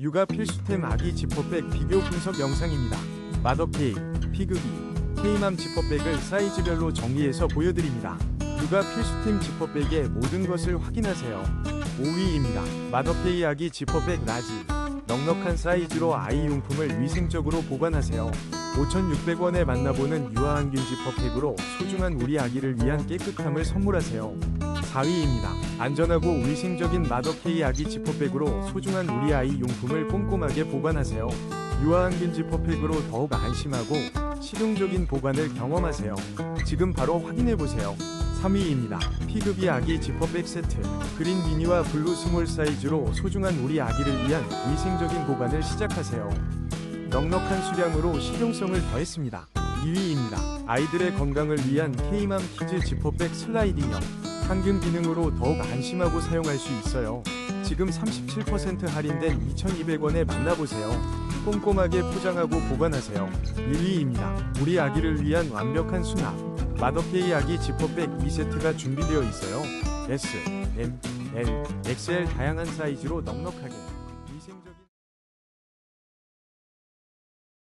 육아 필수템 아기 지퍼백 비교 분석 영상입니다. 마더케이, 피그비, K맘 지퍼백을 사이즈별로 정리해서 보여드립니다. 육아 필수템 지퍼백의 모든 것을 확인하세요. 5위입니다. 마더케이 아기 지퍼백 라지. 넉넉한 사이즈로 아이 용품을 위생적으로 보관하세요. 5,600원에 만나보는 유아항균 지퍼백으로 소중한 우리 아기를 위한 깨끗함을 선물하세요. 4위입니다. 안전하고 위생적인 마더케이 아기 지퍼백으로 소중한 우리 아이 용품을 꼼꼼하게 보관하세요. 유아항균 지퍼백으로 더욱 안심하고 실용적인 보관을 경험하세요. 지금 바로 확인해보세요. 3위입니다. 피그비 아기 지퍼백 세트. 그린 미니와 블루 스몰 사이즈로 소중한 우리 아기를 위한 위생적인 보관을 시작하세요. 넉넉한 수량으로 실용성을 더했습니다. 2위입니다. 아이들의 건강을 위한 K맘 키즈 지퍼백 슬라이딩형. 항균 기능으로 더욱 안심하고 사용할 수 있어요. 지금 37% 할인된 2,200원에 만나보세요. 꼼꼼하게 포장하고 보관하세요. 1위입니다. 우리 아기를 위한 완벽한 수납. 마더케이 아기 지퍼백 2세트가 준비되어 있어요. S, M, L, XL 다양한 사이즈로 넉넉하게